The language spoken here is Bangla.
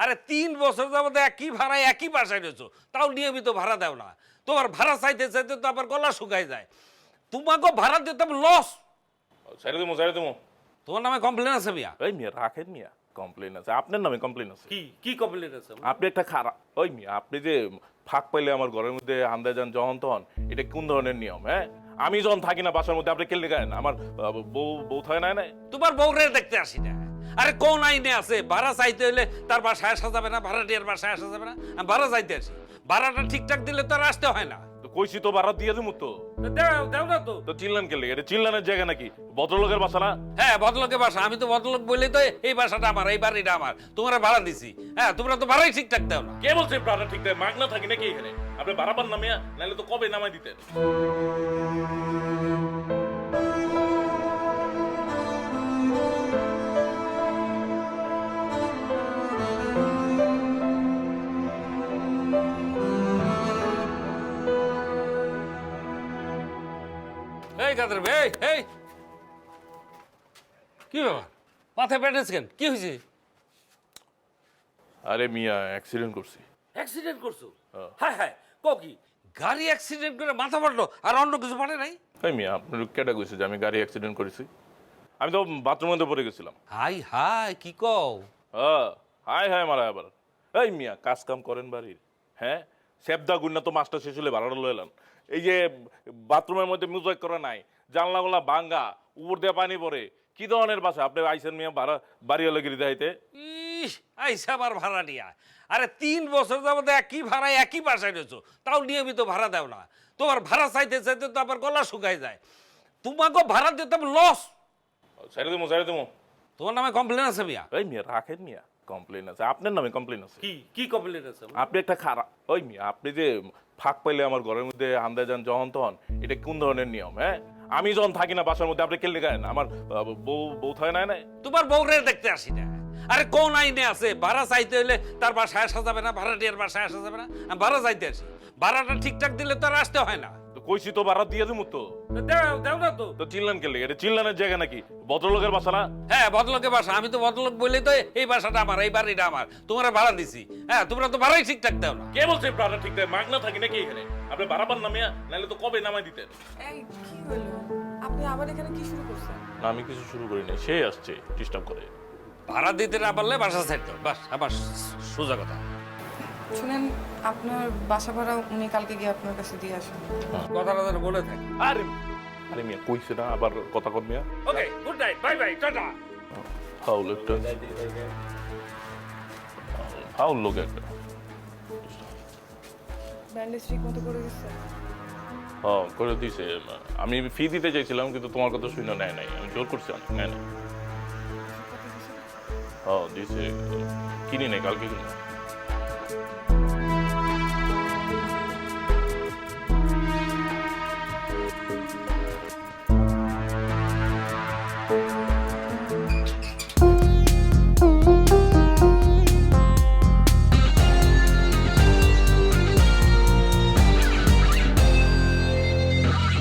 আরে তিন বছর যাবত একই ভাড়ায় একই বাসায় রয়েছো। তাও নিয়মিত ভাড়া দাও না। তোমার ভাড়া চাইতে চাইতে তো আবার গলা শুকায় যায়। তোমাকে ভাড়া দিতে লস ছেড়ে দেবো ছেড়ে দেবো তোমার নামে কমপ্লেন আছে মিয়া? ওই মিয়া রাখেন মিয়া কমপ্লেন আছে। আপনার নামে কমপ্লেন আছে। কি কি কমপ্লেন আছে? আপনি একটা খারাপ ওই মিয়া আপনি যে ফাঁক পাইলে আমার ঘরের মধ্যে আন্দা যান যখন তখন এটা কোন ধরনের নিয়ম হ্যাঁ? আমি যখন থাকি না বাসার মধ্যে আপনি কেলে গায়েন আমার বউ বউ থাকে না না? তোমার বউরে দেখতে আসি না। আরে কোন আইনে আছে? ভাড়া চাইতে হলে তার বাসায় আসা যাবে না ভাড়াটিয়ার বাসায় আসা যাবে না। আমি ভাড়া চাইতে আসি। ভাড়াটা ঠিকঠাক দিলে তো আর আসতে হয় না। তো কইছি তো বারাত দিয়ে দেবো তো। দেও দেও না তো। তো চিল্লান কেলে এটা চিল্লানের জায়গা নাকি? ভদ্রলোকের বাসা না হ্যাঁ ভদ্রলোকের বাসা। আমি তো ভদ্রলোক বললেই তো এই বাসাটা আমার এই বাড়িটা আমার। তোমরা ভাড়া দিছি। হ্যাঁ তোমরা তো ভাড়াই ঠিকঠাক দাও না। কে বলছে ভাড়া ঠিক দেয় মাগ না থাকি নাকি এখানে? আপনি বারাবার নামিয়া নাহলে তো কবে নামাই দিতেন? এই কাদের ভাই এই কি ব্যাপার? মাথায় ব্যান্ডেজ কেন? কি হয়েছে? আরে মিয়া অ্যাক্সিডেন্ট করছি। অ্যাক্সিডেন্ট করছ? হ্যাঁ। হ্যাঁ কও কি গাড়ি অ্যাক্সিডেন্ট করে মাথা ফাটলো আর অন্য কিছু পারে নাই? তাই মিয়া আপনার কেটা কইছে যে আমি গাড়ি অ্যাক্সিডেন্ট করেছি? আমি তো বাথরুমের মধ্যে পড়ে গেছিলাম। হাই হাই কি কও? হ্যাঁ হাই হাই মারা আবার। এই মিয়া কাজ কাম করেন বাড়ির হ্যাঁ? সেবদা গুন্না তো মাস্টার শেষ হলে ভাড়াটা লইলাম এই যে বাথরুমের মধ্যে মিউজিক করা নাই জানলাগুলা ভাঙ্গা উপর দিয়ে পানি পড়ে কি ধরনের বাসা? আপনি আইসেন মিয়া ভাড়া বাড়ি হলে গিরি যাইতে ইস আইসা আবার ভাড়া নিয়া। আরে তিন বছর যাবত একই ভাড়ায় একই বাসায় রয়েছো। তাও নিয়মিত ভাড়া দাও না। তোমার ভাড়া চাইতে চাইতে তো আবার গলা শুকায় যায়। তোমাকে ভাড়া দিতে লস ছেড়ে দেবো ছেড়ে দেবো তোমার নামে কমপ্লেন আছে মিয়া? এই মিয়া রাখেন মিয়া। কমপ্লেন আছে। আপনার নামে কমপ্লেন আছে? কি? কি কমপ্লেন আছে? আপনি একটা খারাপ ওই মিয়া আপনি যে ফাঁক পাইলে আমার ঘরের মধ্যে আন্দা যান যখন তখন এটা কোন ধরনের নিয়ম হ্যাঁ? আমি যখন থাকি না বাসার মধ্যে আপনি কেলে গায়েন আমার বউ বউ থাকে না না। তোমার বউরে দেখতে আসি না। আরে কোন আইনে আছে? ভাড়া চাইতে হলে তার বাসায় আসা যাবে না ভাড়াটিয়ার বাসায় আসা যাবে না। ভাড়া চাইতে আসি। ভাড়াটা ঠিকঠাক দিলে তো আর আসতে হয় না। কইছি তো বারাত দিয়ে দেবো তো। দেও দেও না তো। তো চিল্লান কেলে এটা চিল্লানের জায়গা নাকি? ভদ্রলোকের বাসা না? হ্যাঁ ভদ্রলোকের বাসা। আমি তো ভদ্রলোক বললেই তো এই বাসাটা আমার এই বাড়িটা আমার। তোমরা ভাড়া দিছি। হ্যাঁ তোমরা তো ভাড়াই ঠিকঠাক দাও না। কে বলছে ভাড়া ঠিক দেয় মাগ না থাকি নাকি এখানে? আপনি বারাবার নামিয়া নাহলে তো কবে নামাই দিতেন? এই কি হলো? আপনি আবার এখানে কি শুরু করছেন? না আমি কিছু শুরু করি নাই। সে আসছে ডিস্টার্ব করে। ভাড়া দিতে না পারলে বাসা সাইড দাও বাস আবার সোজা কথা। শুনেন আপনার বাসা ভাড়া উনি কালকে গিয়ে আপনার কাছে দিয়ে আসুন। কথাটা যেন বলে থাকি। আরে আরে মিয়া কইছে না আবার কথা কর মিয়া। Okay good night bye bye tata. Foul একটা। ফাউল লোক একটা। ব্যান্ডেজ ঠিক মতো করে দিচ্ছে হ্যাঁ করে দিছে। আমি ফি দিতে চাইছিলাম কিন্তু তোমার কথা শুনে নেয় নাই। আমি জোর করছি অনেক নেয় নাই। হ্যাঁ দিছে। কিনি নাই কালকে কিনি